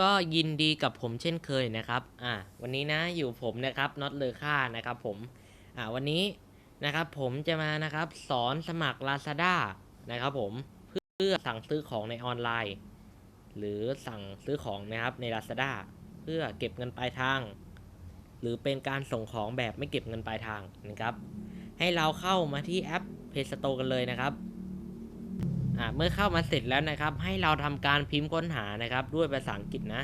ก็ยินดีกับผมเช่นเคยนะครับ อ่า วันนี้นะอยู่ผมนะครับน็อตเลอค่านะครับผม อ่า วันนี้นะครับผมจะมานะครับสอนสมัคร Lazada นะครับผม เพื่อสั่งซื้อของในออนไลน์ หรือสั่งซื้อของนะครับใน Lazada เพื่อเก็บเงินปลายทาง หรือเป็นการส่งของแบบไม่เก็บเงินปลายทางนะครับ ให้เราเข้ามาที่แอป Play Store กันเลยนะครับ เมื่อเข้ามาเสร็จแล้วนะครับ ให้เราทำการพิมพ์ค้นหานะครับ ด้วยภาษาอังกฤษนะ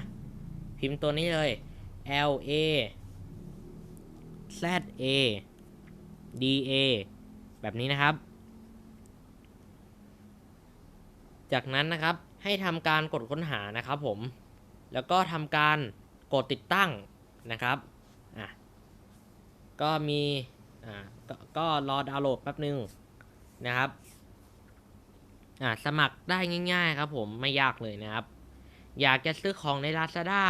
พิมพ์ตัวนี้เลย L A Z A D A แบบนี้นะครับ จากนั้นนะครับให้ทำการกดค้นหานะครับผม แล้วก็ทำการกดติดตั้งนะครับ อะ ก็มี อ่า ก็ก็รอดาวน์โหลดแป๊บนึงนะครับ อ่าสมัครได้ง่าย ๆ ครับผมไม่ยากเลยนะครับ อยากจะซื้อของใน Lazada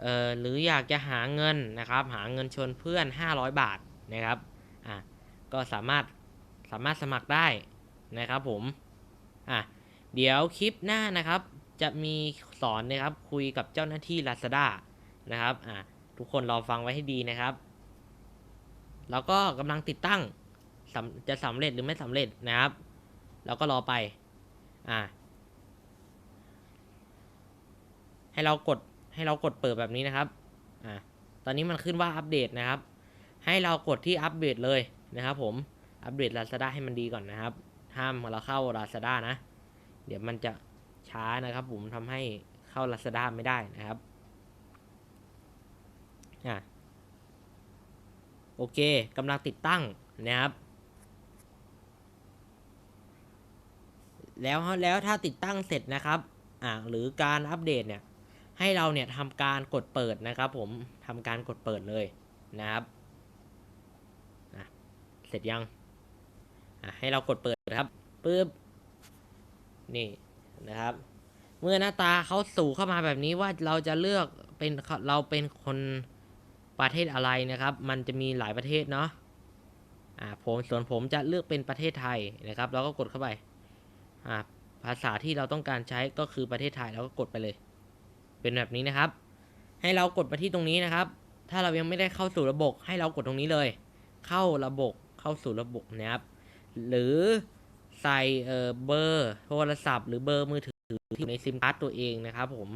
เอ่อหรืออยากจะหาเงินนะครับ หาเงินชวนเพื่อน 500 บาทนะครับอะก็สามารถสามารถสมัครได้นะครับผมอะเดี๋ยวคลิปหน้านะครับ จะมีสอนนะครับคุยกับเจ้าหน้าที่ Lazada นะครับอะทุกคนรอฟังไว้ให้ดีนะครับ แล้วก็กำลังติดตั้งสำจะสำเร็จหรือไม่สำเร็จนะครับ เราก็รอไป อ่า ให้เรากดให้เรากดเปิดแบบนี้นะครับ อ่า ตอนนี้มันขึ้นว่าอัปเดตนะครับ ให้เรากดที่อัปเดตเลยนะครับ ผม อัปเดต Lazada ให้มันดีก่อนนะครับ ห้ามเราเข้า Lazada นะ เดี๋ยวมันจะช้านะครับ ผมทำให้เข้า Lazada ไม่ได้นะครับ อ่าโอเคกำลังติดตั้งนะครับ แล้วแล้วถ้าติดตั้งเสร็จนะครับอ่าหรือการอัปเดตเนี่ยให้เราเนี่ยทำการกดเปิดนะครับ ผมทำการกดเปิดเลยนะครับเสร็จยังให้เรากดเปิดครับปึ๊บนี่นะครับ เมื่อหน้าตาเขาสู่เข้ามาแบบนี้ว่าเราจะเลือกเป็นเราเป็นคนประเทศอะไรนะครับ มันจะมีหลายประเทศเนาะอ่าผมส่วนผมจะเลือกเป็นประเทศไทยนะครับแล้วก็กดเข้าไป ภาษาที่เราต้องการใช้ก็คือประเทศไทยแล้วก็กดไปเลย เป็นแบบนี้นะครับ ให้เรากดไปที่ตรงนี้นะครับ ถ้าเรายังไม่ได้เข้าสู่ระบบให้เรากดตรงนี้เลย เข้าระบบเข้าสู่ระบบนะครับ หรือใส่เบอร์โทรศัพท์ หรือเบอร์มือถือที่อยู่ในซิมการ์ดตัวเองนะครับ ผม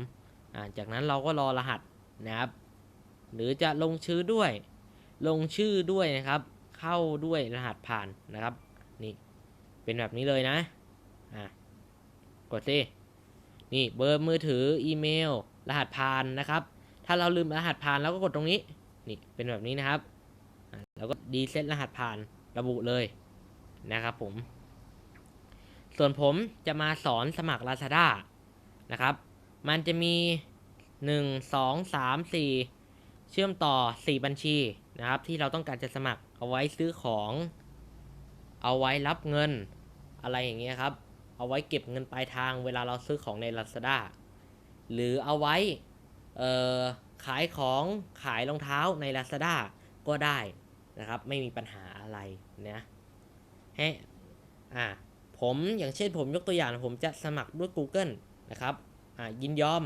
าจากนั้นเราก็รอรหัสนะครับ หรือจะลงชื่อด้วย ลงชื่อด้วยนะครับ เข้าด้วยรหัสผ่านนะครับ นี่เป็นแบบนี้เลยนะ อะกดสินี่เบอร์มือถืออีเมล รหัสผ่านนะครับ ถ้าเราลืมรหัสผ่านเราก็กดตรงนี้ นี่เป็นแบบนี้นะครับแล้วก็ดีเซตรหัสผ่านระบุเลยนะครับผม ส่วนผมจะมาสอนสมัคร Lazada นะครับ มันจะมี 1 2 3 4 เชื่อมต่อ 4 บัญชีนะครับ ที่เราต้องการจะสมัครเอาไว้ซื้อของ เอาไว้รับเงินอะไรอย่างเงี้ยครับ เอาไว้เก็บเงินปลายทางเวลาเราซื้อของใน Lazada หรือเอาไว้ขายของขายรองเท้าใน Lazada ก็ได้นะครับ ไม่มีปัญหาอะไรนะให้อ่าผมอย่างเช่นผมยกตัวอย่างผมจะสมัครด้วย Google นะครับอ่ายินยอม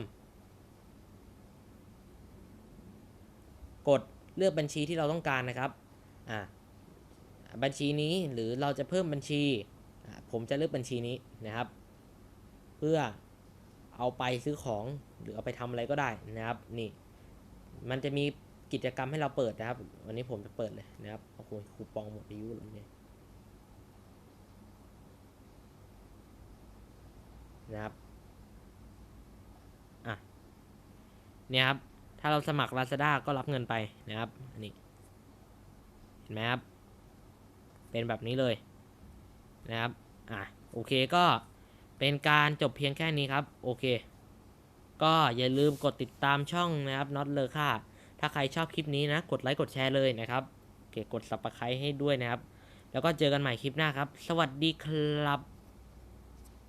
กดเลือกบัญชีที่เราต้องการนะครับอ่าบัญชีนี้หรือเราจะเพิ่มบัญชี ผมจะเลือกบัญชีนี้นะครับ เพื่อเอาไปซื้อของหรือเอาไปทำอะไรก็ได้นะครับ นี่ มันจะมีกิจกรรมให้เราเปิดนะครับ วันนี้ผมจะเปิดเลยนะครับโอ้โหคูปองหมดอายุแล้วเนี่ยนะครับอะเนี่ยครับ ถ้าเราสมัคร Lazada ก็รับเงินไปนะครับ อันนี้ เห็นไหมครับ เป็นแบบนี้เลย นะครับอะโอเคก็เป็นการจบเพียงแค่นี้ครับ โอเค ก็อย่าลืมกดติดตามช่องนะครับน็อตเลอค่าถ้าใครชอบคลิปนี้นะ กดไลค์กดแชร์เลยนะครับโอเคกด subscribe ให้ด้วยนะครับ แล้วก็เจอกันใหม่คลิปหน้าครับ สวัสดีครับ